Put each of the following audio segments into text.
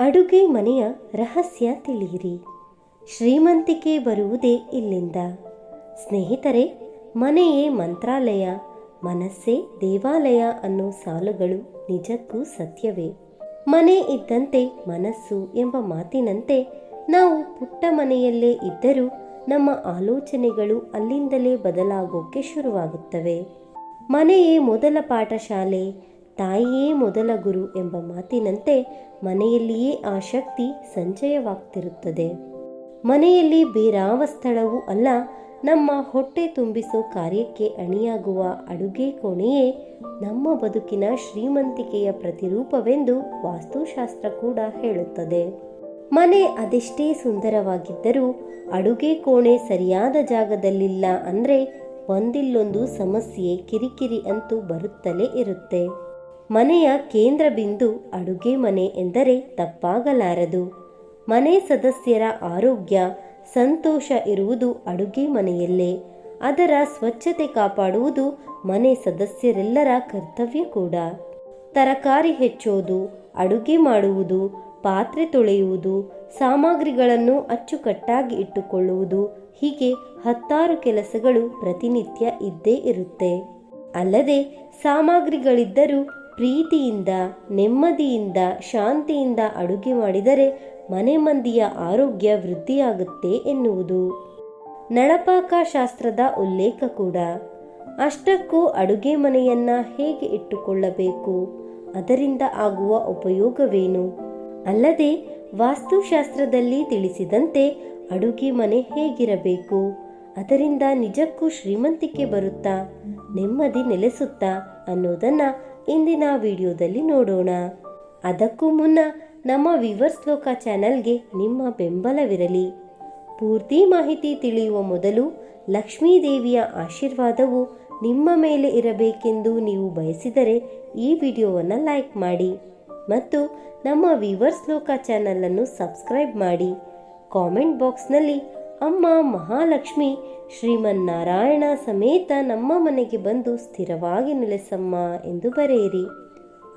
ಅಡುಗೆ ಮನೆಯ ರಹಸ್ಯ ತಿಳಿಯಿರಿ. ಶ್ರೀಮಂತಿಕೆ ಬರುವುದೇ ಇಲ್ಲಿಂದ. ಸ್ನೇಹಿತರೆ, ಮನೆಯೇ ಮಂತ್ರಾಲಯ, ಮನಸ್ಸೇ ದೇವಾಲಯ ಅನ್ನೋ ಸಾಲುಗಳು ನಿಜಕ್ಕೂ ಸತ್ಯವೇ. ಮನೆ ಇದ್ದಂತೆ ಮನಸ್ಸು ಎಂಬ ಮಾತಿನಂತೆ ನಾವು ಪುಟ್ಟ ಮನೆಯಲ್ಲೇ ಇದ್ದರೂ ನಮ್ಮ ಆಲೋಚನೆಗಳು ಅಲ್ಲಿಂದಲೇ ಬದಲಾಗೋಕೆ ಶುರುವಾಗುತ್ತವೆ. ಮನೆಯೇ ಮೊದಲ ಪಾಠಶಾಲೆ ತಾಯಿಯೇ ಮೊದಲ ಗುರು ಎಂಬ ಮಾತಿನಂತೆ ಮನೆಯಲ್ಲಿಯೇ ಆ ಶಕ್ತಿ ಸಂಚಯವಾಗ್ತಿರುತ್ತದೆ. ಮನೆಯಲ್ಲಿ ಬೇರಾವ ಸ್ಥಳವೂ ಅಲ್ಲ, ನಮ್ಮ ಹೊಟ್ಟೆ ತುಂಬಿಸೋ ಕಾರ್ಯಕ್ಕೆ ಅಣಿಯಾಗುವ ಅಡುಗೆ ಕೋಣೆಯೇ ನಮ್ಮ ಬದುಕಿನ ಶ್ರೀಮಂತಿಕೆಯ ಪ್ರತಿರೂಪವೆಂದು ವಾಸ್ತುಶಾಸ್ತ್ರ ಕೂಡ ಹೇಳುತ್ತದೆ. ಮನೆ ಅದೆಷ್ಟೇ ಸುಂದರವಾಗಿದ್ದರೂ ಅಡುಗೆ ಕೋಣೆ ಸರಿಯಾದ ಜಾಗದಲ್ಲಿಲ್ಲ ಅಂದರೆ ಒಂದಿಲ್ಲೊಂದು ಸಮಸ್ಯೆ ಕಿರಿಕಿರಿ ಅಂತೂ ಬರುತ್ತಲೇ ಇರುತ್ತೆ. ಮನೆಯ ಕೇಂದ್ರ ಬಿಂದು ಅಡುಗೆ ಮನೆ ಎಂದರೆ ತಪ್ಪಾಗಲಾರದು. ಮನೆ ಸದಸ್ಯರ ಆರೋಗ್ಯ, ಸಂತೋಷ ಇರುವುದು ಅಡುಗೆ ಮನೆಯಲ್ಲೇ. ಅದರ ಸ್ವಚ್ಛತೆ ಕಾಪಾಡುವುದು ಮನೆ ಸದಸ್ಯರೆಲ್ಲರ ಕರ್ತವ್ಯ ಕೂಡ. ತರಕಾರಿ ಹೆಚ್ಚೋದು, ಅಡುಗೆ ಮಾಡುವುದು, ಪಾತ್ರೆ ತೊಳೆಯುವುದು, ಸಾಮಗ್ರಿಗಳನ್ನು ಅಚ್ಚುಕಟ್ಟಾಗಿ ಇಟ್ಟುಕೊಳ್ಳುವುದು, ಹೀಗೆ ಹತ್ತಾರು ಕೆಲಸಗಳು ಪ್ರತಿನಿತ್ಯ ಇದ್ದೇ ಇರುತ್ತೆ. ಅಲ್ಲದೆ ಸಾಮಗ್ರಿಗಳಿದ್ದರೂ ಪ್ರೀತಿಯಿಂದ, ನೆಮ್ಮದಿಯಿಂದ, ಶಾಂತಿಯಿಂದ ಅಡುಗೆ ಮಾಡಿದರೆ ಮನೆ ಮಂದಿಯ ಆರೋಗ್ಯ ವೃದ್ಧಿಯಾಗುತ್ತೆ ಎನ್ನುವುದು. ನಳಪಾಕ ಶಾಸ್ತ್ರದ ಉಲ್ಲೇಖ ಕೂಡ. ಅಷ್ಟಕ್ಕೂ ಅಡುಗೆ ಮನೆಯನ್ನ ಹೇಗೆ ಇಟ್ಟುಕೊಳ್ಳಬೇಕು? ಅದರಿಂದ ಆಗುವ ಉಪಯೋಗವೇನು? ಅಲ್ಲದೆ, ವಾಸ್ತುಶಾಸ್ತ್ರದಲ್ಲಿ ತಿಳಿಸಿದಂತೆ ಅಡುಗೆ ಮನೆ ಹೇಗಿರಬೇಕು? ಅದರಿಂದ ನಿಜಕ್ಕೂ ಶ್ರೀಮಂತಿಕೆ ಬರುತ್ತಾ, ನೆಮ್ಮದಿ ನೆಲೆಸುತ್ತಾ ಅನ್ನೋದನ್ನ ಇಂದಿನ ವಿಡಿಯೋದಲ್ಲಿ ನೋಡೋಣ. ಅದಕ್ಕೂ ಮುನ್ನ ನಮ್ಮ ವಿವರ್ಸ್ ಲೋಕ ಚಾನಲ್ಗೆ ನಿಮ್ಮ ಬೆಂಬಲವಿರಲಿ. ಪೂರ್ತಿ ಮಾಹಿತಿ ತಿಳಿಯುವ ಮೊದಲು ಲಕ್ಷ್ಮೀ ದೇವಿಯ ಆಶೀರ್ವಾದವು ನಿಮ್ಮ ಮೇಲೆ ಇರಬೇಕೆಂದು ನೀವು ಬಯಸಿದರೆ ಈ ವಿಡಿಯೋವನ್ನು ಲೈಕ್ ಮಾಡಿ ಮತ್ತು ನಮ್ಮ ವಿವರ್ಸ್ ಲೋಕ ಚಾನಲನ್ನು ಸಬ್ಸ್ಕ್ರೈಬ್ ಮಾಡಿ. ಕಾಮೆಂಟ್ ಬಾಕ್ಸ್ನಲ್ಲಿ ಅಮ್ಮ ಮಹಾಲಕ್ಷ್ಮಿ, ಶ್ರೀಮನ್ನಾರಾಯಣ ಸಮೇತ ನಮ್ಮ ಮನೆಗೆ ಬಂದು ಸ್ಥಿರವಾಗಿ ನೆಲೆಸಮ್ಮ ಎಂದು ಬರೆಯಿರಿ.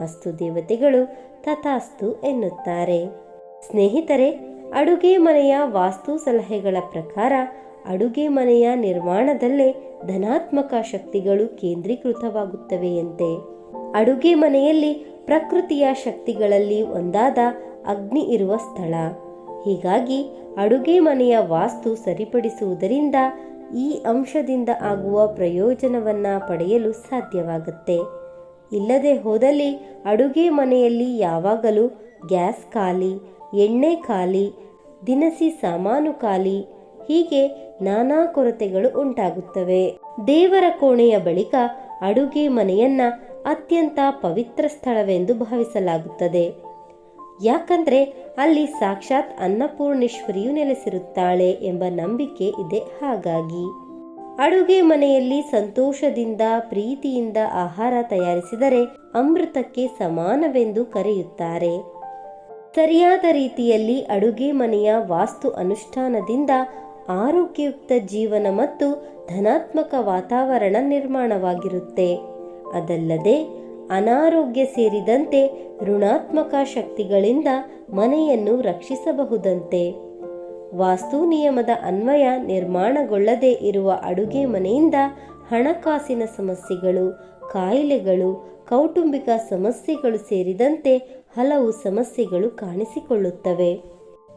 ಅಸ್ತು ದೇವತೆಗಳು ತಥಾಸ್ತು ಎನ್ನುತ್ತಾರೆ. ಸ್ನೇಹಿತರೆ, ಅಡುಗೆ ಮನೆಯ ವಾಸ್ತು ಸಲಹೆಗಳ ಪ್ರಕಾರ ಅಡುಗೆ ಮನೆಯ ನಿರ್ಮಾಣದಲ್ಲೇ ಧನಾತ್ಮಕ ಶಕ್ತಿಗಳು ಕೇಂದ್ರೀಕೃತವಾಗುತ್ತವೆಯಂತೆ. ಅಡುಗೆ ಮನೆಯಲ್ಲಿ ಪ್ರಕೃತಿಯ ಶಕ್ತಿಗಳಲ್ಲಿ ಒಂದಾದ ಅಗ್ನಿ ಇರುವ ಸ್ಥಳ. ಹೀಗಾಗಿ ಅಡುಗೆ ಮನೆಯ ವಾಸ್ತು ಸರಿಪಡಿಸುವುದರಿಂದ ಈ ಅಂಶದಿಂದ ಆಗುವ ಪ್ರಯೋಜನವನ್ನ ಪಡೆಯಲು ಸಾಧ್ಯವಾಗುತ್ತೆ. ಇಲ್ಲದೆ ಹೋದಲ್ಲಿ ಅಡುಗೆ ಮನೆಯಲ್ಲಿ ಯಾವಾಗಲೂ ಗ್ಯಾಸ್ ಖಾಲಿ, ಎಣ್ಣೆ ಖಾಲಿ, ದಿನಸಿ ಸಾಮಾನು ಖಾಲಿ, ಹೀಗೆ ನಾನಾ ಕೊರತೆಗಳು ಉಂಟಾಗುತ್ತವೆ. ದೇವರ ಕೋಣೆಯ ಬಳಿಕ ಅಡುಗೆ ಮನೆಯನ್ನ ಅತ್ಯಂತ ಪವಿತ್ರ ಸ್ಥಳವೆಂದು ಭಾವಿಸಲಾಗುತ್ತದೆ. ಯಾಕಂದ್ರೆ ಅಲ್ಲಿ ಸಾಕ್ಷಾತ್ ಅನ್ನಪೂರ್ಣೇಶ್ವರಿಯು ನೆಲೆಸಿರುತ್ತಾಳೆ ಎಂಬ ನಂಬಿಕೆ ಇದೆ ಹಾಗಾಗಿ. ಅಡುಗೆ ಮನೆಯಲ್ಲಿ ಸಂತೋಷದಿಂದ, ಪ್ರೀತಿಯಿಂದ ಆಹಾರ ತಯಾರಿಸಿದರೆ ಅಮೃತಕ್ಕೆ ಸಮಾನವೆಂದು ಕರೆಯುತ್ತಾರೆ. ಸರಿಯಾದ ರೀತಿಯಲ್ಲಿ ಅಡುಗೆ ಮನೆಯ ವಾಸ್ತು ಅನುಷ್ಠಾನದಿಂದ ಆರೋಗ್ಯಯುಕ್ತ ಜೀವನ ಮತ್ತು ಧನಾತ್ಮಕ ವಾತಾವರಣ ನಿರ್ಮಾಣವಾಗಿರುತ್ತೆ. ಅದಲ್ಲದೆ ಅನಾರೋಗ್ಯ ಸೇರಿದಂತೆ ಋಣಾತ್ಮಕ ಶಕ್ತಿಗಳಿಂದ ಮನೆಯನ್ನು ರಕ್ಷಿಸಬಹುದಂತೆ. ವಾಸ್ತು ನಿಯಮದ ಅನ್ವಯ ನಿರ್ಮಾಣಗೊಳ್ಳದೆ ಇರುವ ಅಡುಗೆ ಮನೆಯಿಂದ ಹಣಕಾಸಿನ ಸಮಸ್ಯೆಗಳು, ಕಾಯಿಲೆಗಳು, ಕೌಟುಂಬಿಕ ಸಮಸ್ಯೆಗಳು ಸೇರಿದಂತೆ ಹಲವು ಸಮಸ್ಯೆಗಳು ಕಾಣಿಸಿಕೊಳ್ಳುತ್ತವೆ.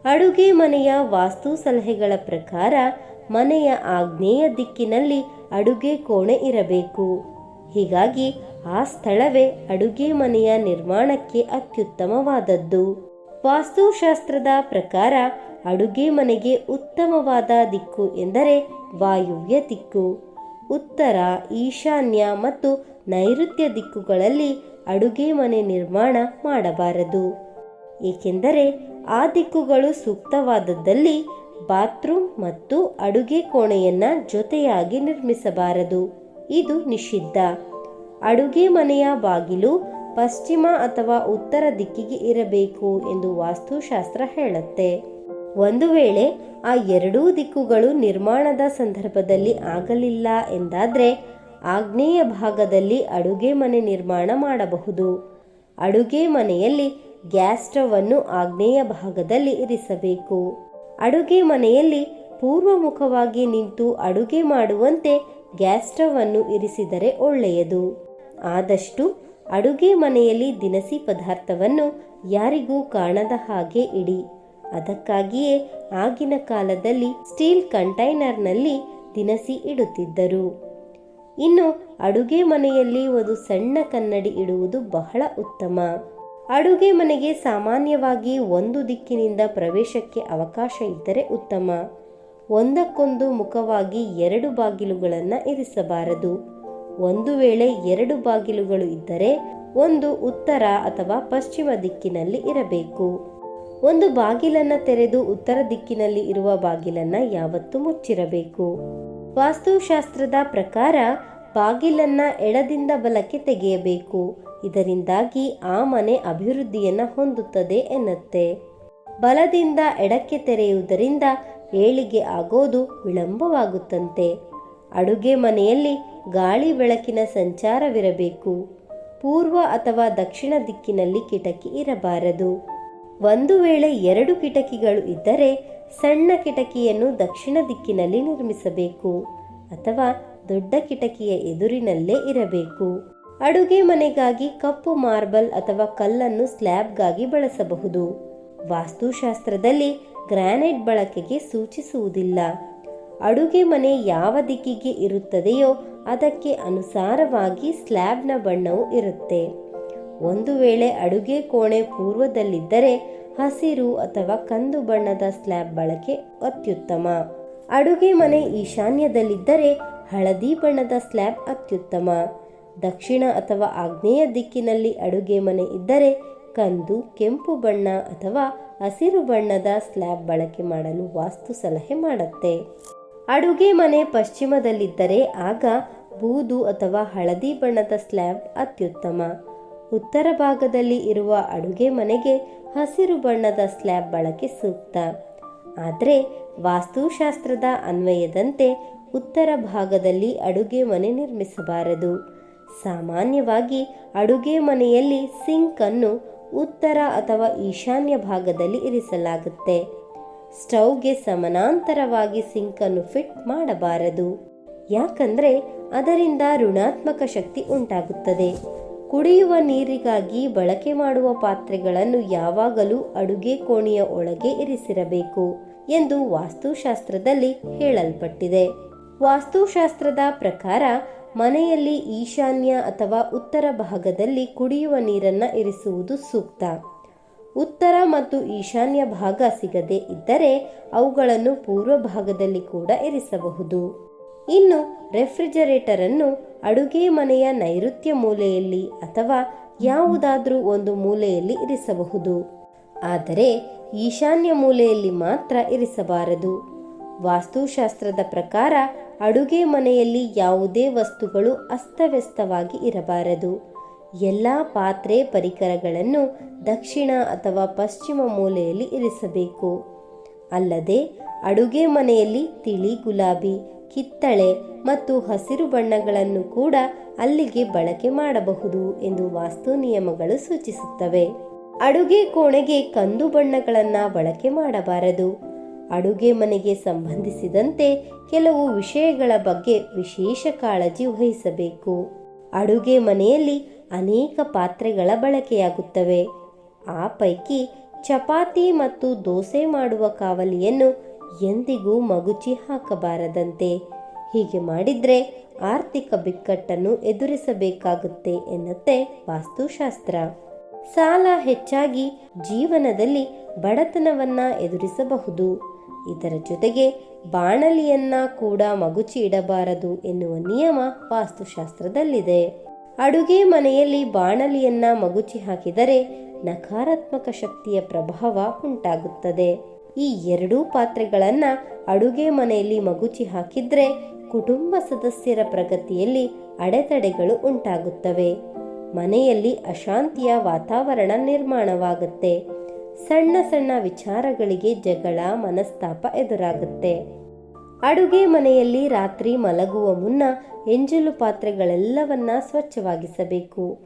ಅಡುಗೆ ಮನೆಯ ವಾಸ್ತು ಸಲಹೆಗಳ ಪ್ರಕಾರ ಮನೆಯ ಆಗ್ನೇಯ ದಿಕ್ಕಿನಲ್ಲಿ ಅಡುಗೆ ಕೋಣೆ ಇರಬೇಕು. ಹೀಗಾಗಿ ಆ ಸ್ಥಳವೇ ಅಡುಗೆ ಮನೆಯ ನಿರ್ಮಾಣಕ್ಕೆ ಅತ್ಯುತ್ತಮವಾದದ್ದು. ವಾಸ್ತುಶಾಸ್ತ್ರದ ಪ್ರಕಾರ ಅಡುಗೆ ಮನೆಗೆ ಉತ್ತಮವಾದ ದಿಕ್ಕು ಎಂದರೆ ವಾಯುವ್ಯ ದಿಕ್ಕು. ಉತ್ತರ ಈಶಾನ್ಯ ಮತ್ತು ನೈಋತ್ಯ ದಿಕ್ಕುಗಳಲ್ಲಿ ಅಡುಗೆ ಮನೆ ನಿರ್ಮಾಣ ಮಾಡಬಾರದು. ಏಕೆಂದರೆ ಆ ದಿಕ್ಕುಗಳು ಸೂಕ್ತವಾದದ್ದಲ್ಲಿ ಬಾತ್ರೂಮ್ ಮತ್ತು ಅಡುಗೆ ಕೋಣೆಯನ್ನು ಜೊತೆಯಾಗಿ ನಿರ್ಮಿಸಬಾರದು. ಇದು ನಿಷಿದ್ಧ. ಅಡುಗೆ ಮನೆಯ ಬಾಗಿಲು ಪಶ್ಚಿಮ ಅಥವಾ ಉತ್ತರ ದಿಕ್ಕಿಗೆ ಇರಬೇಕು ಎಂದು ವಾಸ್ತುಶಾಸ್ತ್ರ ಹೇಳುತ್ತೆ. ಒಂದು ವೇಳೆ ಆ ಎರಡೂ ದಿಕ್ಕುಗಳು ನಿರ್ಮಾಣದ ಸಂದರ್ಭದಲ್ಲಿ ಆಗಲಿಲ್ಲ ಎಂದಾದರೆ ಆಗ್ನೇಯ ಭಾಗದಲ್ಲಿ ಅಡುಗೆ ಮನೆ ನಿರ್ಮಾಣ ಮಾಡಬಹುದು. ಅಡುಗೆ ಮನೆಯಲ್ಲಿ ಗ್ಯಾಸ್ ಸ್ಟವ್ ಅನ್ನು ಆಗ್ನೇಯ ಭಾಗದಲ್ಲಿ ಇರಿಸಬೇಕು. ಅಡುಗೆ ಮನೆಯಲ್ಲಿ ಪೂರ್ವಮುಖವಾಗಿ ನಿಂತು ಅಡುಗೆ ಮಾಡುವಂತೆ ಗ್ಯಾಸ್ ಸ್ಟವ್ ಅನ್ನು ಇರಿಸಿದರೆ ಒಳ್ಳೆಯದು. ಆದಷ್ಟು ಅಡುಗೆ ಮನೆಯಲ್ಲಿ ದಿನಸಿ ಪದಾರ್ಥವನ್ನು ಯಾರಿಗೂ ಕಾಣದ ಹಾಗೆ ಇಡಿ. ಅದಕ್ಕಾಗಿಯೇ ಆಗಿನ ಕಾಲದಲ್ಲಿ ಸ್ಟೀಲ್ ಕಂಟೈನರ್ನಲ್ಲಿ ದಿನಸಿ ಇಡುತ್ತಿದ್ದರು. ಇನ್ನು ಅಡುಗೆ ಮನೆಯಲ್ಲಿ ಒಂದು ಸಣ್ಣ ಕನ್ನಡಿ ಇಡುವುದು ಬಹಳ ಉತ್ತಮ. ಅಡುಗೆ ಮನೆಗೆ ಸಾಮಾನ್ಯವಾಗಿ ಒಂದು ದಿಕ್ಕಿನಿಂದ ಪ್ರವೇಶಕ್ಕೆ ಅವಕಾಶ ಇದ್ದರೆ ಉತ್ತಮ. ಒಂದಕ್ಕೊಂದು ಮುಖವಾಗಿ ಎರಡು ಬಾಗಿಲುಗಳನ್ನು ಇರಿಸಬಾರದು. ಒಂದು ವೇಳೆ ಎರಡು ಬಾಗಿಲುಗಳು ಇದ್ದರೆ ಒಂದು ಉತ್ತರ ಅಥವಾ ಪಶ್ಚಿಮ ದಿಕ್ಕಿನಲ್ಲಿ ಇರಬೇಕು. ಒಂದು ಬಾಗಿಲನ್ನ ತೆರೆದು ಉತ್ತರ ದಿಕ್ಕಿನಲ್ಲಿ ಇರುವ ಬಾಗಿಲನ್ನ ಯಾವತ್ತೂ ಮುಚ್ಚಿರಬೇಕು. ವಾಸ್ತುಶಾಸ್ತ್ರದ ಪ್ರಕಾರ ಬಾಗಿಲನ್ನ ಎಡದಿಂದ ಬಲಕ್ಕೆ ತೆಗೆಯಬೇಕು. ಇದರಿಂದಾಗಿ ಆ ಮನೆ ಅಭಿವೃದ್ಧಿಯನ್ನ ಹೊಂದುತ್ತದೆ ಎನ್ನುತ್ತೆ. ಬಲದಿಂದ ಎಡಕ್ಕೆ ತೆರೆಯುವುದರಿಂದ ಏಳಿಗೆ ಆಗೋದು ವಿಳಂಬವಾಗುತ್ತಂತೆ. ಅಡುಗೆ ಮನೆಯಲ್ಲಿ ಗಾಳಿ ಬೆಳಕಿನ ಸಂಚಾರವಿರಬೇಕು. ಪೂರ್ವ ಅಥವಾ ದಕ್ಷಿಣ ದಿಕ್ಕಿನಲ್ಲಿ ಕಿಟಕಿ ಇರಬಾರದು. ಒಂದು ವೇಳೆ ಎರಡು ಕಿಟಕಿಗಳು ಇದ್ದರೆ ಸಣ್ಣ ಕಿಟಕಿಯನ್ನು ದಕ್ಷಿಣ ದಿಕ್ಕಿನಲ್ಲಿ ನಿರ್ಮಿಸಬೇಕು ಅಥವಾ ದೊಡ್ಡ ಕಿಟಕಿಯ ಎದುರಿನಲ್ಲೇ ಇರಬೇಕು. ಅಡುಗೆ ಮನೆಗಾಗಿ ಕಪ್ಪು ಮಾರ್ಬಲ್ ಅಥವಾ ಕಲ್ಲನ್ನು ಸ್ಲ್ಯಾಬ್ಗಾಗಿ ಬಳಸಬಹುದು. ವಾಸ್ತುಶಾಸ್ತ್ರದಲ್ಲಿ ಗ್ರಾನೈಟ್ ಬಳಕೆಗೆ ಸೂಚಿಸುವುದಿಲ್ಲ. ಅಡುಗೆ ಮನೆ ಯಾವ ದಿಕ್ಕಿಗೆ ಇರುತ್ತದೆಯೋ ಅದಕ್ಕೆ ಅನುಸಾರವಾಗಿ ಸ್ಲ್ಯಾಬ್ನ ಬಣ್ಣವು ಇರುತ್ತೆ. ಒಂದು ವೇಳೆ ಅಡುಗೆ ಕೋಣೆ ಪೂರ್ವದಲ್ಲಿದ್ದರೆ ಹಸಿರು ಅಥವಾ ಕಂದು ಬಣ್ಣದ ಸ್ಲ್ಯಾಬ್ ಬಳಕೆ ಅತ್ಯುತ್ತಮ. ಅಡುಗೆ ಮನೆ ಈಶಾನ್ಯದಲ್ಲಿದ್ದರೆ ಹಳದಿ ಬಣ್ಣದ ಸ್ಲ್ಯಾಬ್ ಅತ್ಯುತ್ತಮ. ದಕ್ಷಿಣ ಅಥವಾ ಆಗ್ನೇಯ ದಿಕ್ಕಿನಲ್ಲಿ ಅಡುಗೆ ಮನೆ ಇದ್ದರೆ ಕಂದು, ಕೆಂಪು ಬಣ್ಣ ಅಥವಾ ಹಸಿರು ಬಣ್ಣದ ಸ್ಲ್ಯಾಬ್ ಬಳಕೆ ಮಾಡಲು ವಾಸ್ತು ಸಲಹೆ ಮಾಡುತ್ತೆ. ಅಡುಗೆ ಮನೆ ಪಶ್ಚಿಮದಲ್ಲಿದ್ದರೆ ಆಗ ಬೂದು ಅಥವಾ ಹಳದಿ ಬಣ್ಣದ ಸ್ಲ್ಯಾಬ್ ಅತ್ಯುತ್ತಮ. ಉತ್ತರ ಭಾಗದಲ್ಲಿ ಇರುವ ಅಡುಗೆ ಮನೆಗೆ ಹಸಿರು ಬಣ್ಣದ ಸ್ಲ್ಯಾಬ್ ಬಳಕೆ ಸೂಕ್ತ. ಆದರೆ ವಾಸ್ತುಶಾಸ್ತ್ರದ ಅನ್ವಯದಂತೆ ಉತ್ತರ ಭಾಗದಲ್ಲಿ ಅಡುಗೆ ಮನೆ ನಿರ್ಮಿಸಬಾರದು. ಸಾಮಾನ್ಯವಾಗಿ ಅಡುಗೆ ಮನೆಯಲ್ಲಿ ಸಿಂಕ್ ಅನ್ನು ಉತ್ತರ ಅಥವಾ ಈಶಾನ್ಯ ಭಾಗದಲ್ಲಿ ಇರಿಸಲಾಗುತ್ತೆ. ಸ್ಟೌವ್ಗೆ ಸಮಾನಾಂತರವಾಗಿ ಸಿಂಕ್ ಅನ್ನು ಫಿಟ್ ಮಾಡಬಾರದು. ಯಾಕಂದ್ರೆ ಅದರಿಂದ ಋಣಾತ್ಮಕ ಶಕ್ತಿ ಉಂಟಾಗುತ್ತದೆ. ಕುಡಿಯುವ ನೀರಿಗಾಗಿ ಬಳಕೆ ಮಾಡುವ ಪಾತ್ರೆಗಳನ್ನು ಯಾವಾಗಲೂ ಅಡುಗೆ ಕೋಣೆಯ ಒಳಗೆ ಇರಿಸಿರಬೇಕು ಎಂದು ವಾಸ್ತುಶಾಸ್ತ್ರದಲ್ಲಿ ಹೇಳಲ್ಪಟ್ಟಿದೆ. ವಾಸ್ತುಶಾಸ್ತ್ರದ ಪ್ರಕಾರ ಮನೆಯಲ್ಲಿ ಈಶಾನ್ಯ ಅಥವಾ ಉತ್ತರ ಭಾಗದಲ್ಲಿ ಕುಡಿಯುವ ನೀರನ್ನು ಇರಿಸುವುದು ಸೂಕ್ತ. ಉತ್ತರ ಮತ್ತು ಈಶಾನ್ಯ ಭಾಗ ಸಿಗದೇ ಇದ್ದರೆ ಅವುಗಳನ್ನು ಪೂರ್ವ ಭಾಗದಲ್ಲಿ ಕೂಡ ಇರಿಸಬಹುದು. ಇನ್ನು ರೆಫ್ರಿಜರೇಟರ್ ಅನ್ನು ಅಡುಗೆ ಮನೆಯ ನೈಋತ್ಯ ಮೂಲೆಯಲ್ಲಿ ಅಥವಾ ಯಾವುದಾದರೂ ಒಂದು ಮೂಲೆಯಲ್ಲಿ ಇರಿಸಬಹುದು. ಆದರೆ ಈಶಾನ್ಯ ಮೂಲೆಯಲ್ಲಿ ಮಾತ್ರ ಇರಿಸಬಾರದು. ವಾಸ್ತುಶಾಸ್ತ್ರದ ಪ್ರಕಾರ ಅಡುಗೆ ಮನೆಯಲ್ಲಿ ಯಾವುದೇ ವಸ್ತುಗಳು ಅಸ್ತವ್ಯಸ್ತವಾಗಿ ಇರಬಾರದು. ಎಲ್ಲ ಪಾತ್ರೆ ಪರಿಕರಗಳನ್ನು ದಕ್ಷಿಣ ಅಥವಾ ಪಶ್ಚಿಮ ಮೂಲೆಯಲ್ಲಿ ಇರಿಸಬೇಕು. ಅಲ್ಲದೆ, ಅಡುಗೆ ಮನೆಯಲ್ಲಿ ತಿಳಿ ಗುಲಾಬಿ, ಕಿತ್ತಳೆ ಮತ್ತು ಹಸಿರು ಬಣ್ಣಗಳನ್ನು ಕೂಡ ಅಲ್ಲಿಗೆ ಬಳಕೆ ಮಾಡಬಹುದು ಎಂದು ವಾಸ್ತು ನಿಯಮಗಳು ಸೂಚಿಸುತ್ತವೆ. ಅಡುಗೆ ಕೋಣೆಗೆ ಕಂದು ಬಣ್ಣಗಳನ್ನು ಬಳಕೆ ಮಾಡಬಾರದು. ಅಡುಗೆ ಮನೆಗೆ ಸಂಬಂಧಿಸಿದಂತೆ ಕೆಲವು ವಿಷಯಗಳ ಬಗ್ಗೆ ವಿಶೇಷ ಕಾಳಜಿ ವಹಿಸಬೇಕು. ಅಡುಗೆ ಮನೆಯಲ್ಲಿ ಅನೇಕ ಪಾತ್ರೆಗಳ ಬಳಕೆಯಾಗುತ್ತವೆ. ಆ ಪೈಕಿ ಚಪಾತಿ ಮತ್ತು ದೋಸೆ ಮಾಡುವ ಕಾವಲಿಯನ್ನು ಎಂದಿಗೂ ಮಗುಚಿ ಹಾಕಬಾರದಂತೆ. ಹೀಗೆ ಮಾಡಿದ್ರೆ ಆರ್ಥಿಕ ಬಿಕ್ಕಟ್ಟನ್ನು ಎದುರಿಸಬೇಕಾಗುತ್ತೆ ಎನ್ನುತ್ತೆ ವಾಸ್ತುಶಾಸ್ತ್ರ. ಸಾಲ ಹೆಚ್ಚಾಗಿ ಜೀವನದಲ್ಲಿ ಬಡತನವನ್ನ ಎದುರಿಸಬಹುದು. ಇದರ ಜೊತೆಗೆ ಬಾಣಲಿಯನ್ನ ಕೂಡ ಮಗುಚಿ ಇಡಬಾರದು ಎನ್ನುವ ನಿಯಮ ವಾಸ್ತುಶಾಸ್ತ್ರದಲ್ಲಿದೆ. ಅಡುಗೆ ಮನೆಯಲ್ಲಿ ಬಾಣಲಿಯನ್ನ ಮಗುಚಿ ಹಾಕಿದರೆ ನಕಾರಾತ್ಮಕ ಶಕ್ತಿಯ ಪ್ರಭಾವ ಉಂಟಾಗುತ್ತದೆ. ಈ ಎರಡೂ ಪಾತ್ರೆಗಳನ್ನ ಅಡುಗೆ ಮನೆಯಲ್ಲಿ ಮಗುಚಿ ಹಾಕಿದ್ರೆ ಕುಟುಂಬ ಸದಸ್ಯರ ಪ್ರಗತಿಯಲ್ಲಿ ಅಡೆತಡೆಗಳು ಉಂಟಾಗುತ್ತವೆ. ಮನೆಯಲ್ಲಿ ಅಶಾಂತಿಯ ವಾತಾವರಣ ನಿರ್ಮಾಣವಾಗುತ್ತೆ. ಸಣ್ಣ ಸಣ್ಣ ವಿಚಾರಗಳಿಗೆ ಜಗಳ, ಮನಸ್ತಾಪ ಎದುರಾಗುತ್ತೆ. ಅಡುಗೆ ಮನೆಯಲ್ಲಿ ರಾತ್ರಿ ಮಲಗುವ ಮುನ್ನ ಎಂಜಲು ಪಾತ್ರೆಗಳೆಲ್ಲವನ್ನ ಸ್ವಚ್ಛವಾಗಿಸಬೇಕು.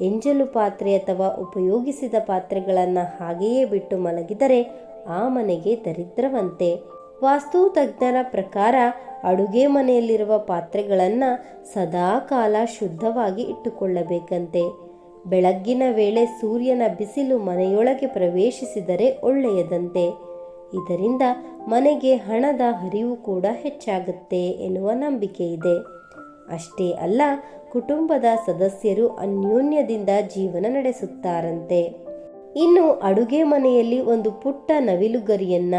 ಎಂಜಲು ಪಾತ್ರೆ ಅಥವಾ ಉಪಯೋಗಿಸಿದ ಪಾತ್ರೆಗಳನ್ನು ಹಾಗೆಯೇ ಬಿಟ್ಟು ಮಲಗಿದರೆ ಆ ಮನೆಗೆ ದರಿದ್ರವಂತೆ. ವಾಸ್ತು ತಜ್ಞರ ಪ್ರಕಾರ ಅಡುಗೆ ಮನೆಯಲ್ಲಿರುವ ಪಾತ್ರೆಗಳನ್ನು ಸದಾಕಾಲ ಶುದ್ಧವಾಗಿ ಇಟ್ಟುಕೊಳ್ಳಬೇಕಂತೆ. ಬೆಳಗ್ಗಿನ ವೇಳೆ ಸೂರ್ಯನ ಬಿಸಿಲು ಮನೆಯೊಳಗೆ ಪ್ರವೇಶಿಸಿದರೆ ಒಳ್ಳೆಯದಂತೆ. ಇದರಿಂದ ಮನೆಗೆ ಹಣದ ಹರಿವು ಕೂಡ ಹೆಚ್ಚಾಗುತ್ತೆ ಎನ್ನುವ ನಂಬಿಕೆ ಇದೆ ಅಷ್ಟೇ ಅಲ್ಲ, ಕುಟುಂಬದ ಸದಸ್ಯರು ಅನ್ಯೋನ್ಯದಿಂದ ಜೀವನ ನಡೆಸುತ್ತಾರಂತೆ. ಇನ್ನು ಅಡುಗೆ ಮನೆಯಲ್ಲಿ ಒಂದು ಪುಟ್ಟ ನವಿಲುಗರಿಯನ್ನ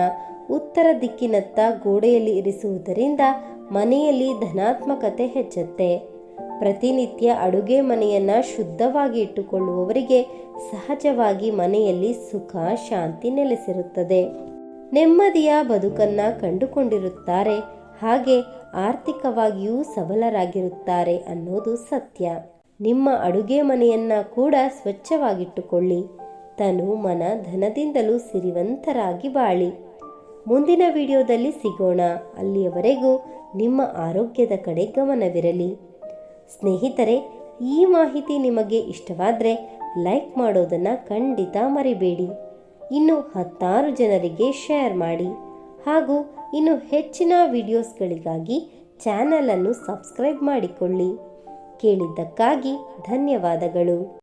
ಉತ್ತರ ದಿಕ್ಕಿನತ್ತ ಗೋಡೆಯಲ್ಲಿ ಇರಿಸುವುದರಿಂದ ಮನೆಯಲ್ಲಿ ಧನಾತ್ಮಕತೆ ಹೆಚ್ಚುತ್ತೆ. ಪ್ರತಿನಿತ್ಯ ಅಡುಗೆ ಮನೆಯನ್ನ ಶುದ್ಧವಾಗಿ ಇಟ್ಟುಕೊಳ್ಳುವವರಿಗೆ ಸಹಜವಾಗಿ ಮನೆಯಲ್ಲಿ ಸುಖ, ಶಾಂತಿ ನೆಲೆಸಿರುತ್ತದೆ. ನೆಮ್ಮದಿಯ ಬದುಕನ್ನ ಕಂಡುಕೊಂಡಿರುತ್ತಾರೆ. ಹಾಗೆ ಆರ್ಥಿಕವಾಗಿಯೂ ಸಬಲರಾಗಿರುತ್ತಾರೆ ಅನ್ನೋದು ಸತ್ಯ. ನಿಮ್ಮ ಅಡುಗೆ ಮನೆಯನ್ನ ಕೂಡ ಸ್ವಚ್ಛವಾಗಿಟ್ಟುಕೊಳ್ಳಿ. ತನು ಮನ ಧನದಿಂದಲೂ ಸಿರಿವಂತರಾಗಿ ಬಾಳಿ. ಮುಂದಿನ ವಿಡಿಯೋದಲ್ಲಿ ಸಿಗೋಣ. ಅಲ್ಲಿಯವರೆಗೂ ನಿಮ್ಮ ಆರೋಗ್ಯದ ಕಡೆ ಗಮನವಿರಲಿ. ಸ್ನೇಹಿತರೆ, ಈ ಮಾಹಿತಿ ನಿಮಗೆ ಇಷ್ಟವಾದರೆ ಲೈಕ್ ಮಾಡೋದನ್ನು ಖಂಡಿತ ಮರಿಬೇಡಿ. ಇನ್ನು ಹತ್ತಾರು ಜನರಿಗೆ ಶೇರ್ ಮಾಡಿ. ಹಾಗೂ ಇನ್ನು ಹೆಚ್ಚಿನ ವಿಡಿಯೋಸ್ಗಳಿಗಾಗಿ ಚಾನಲನ್ನು ಸಬ್ಸ್ಕ್ರೈಬ್ ಮಾಡಿಕೊಳ್ಳಿ. ಕೇಳಿದ್ದಕ್ಕಾಗಿ ಧನ್ಯವಾದಗಳು.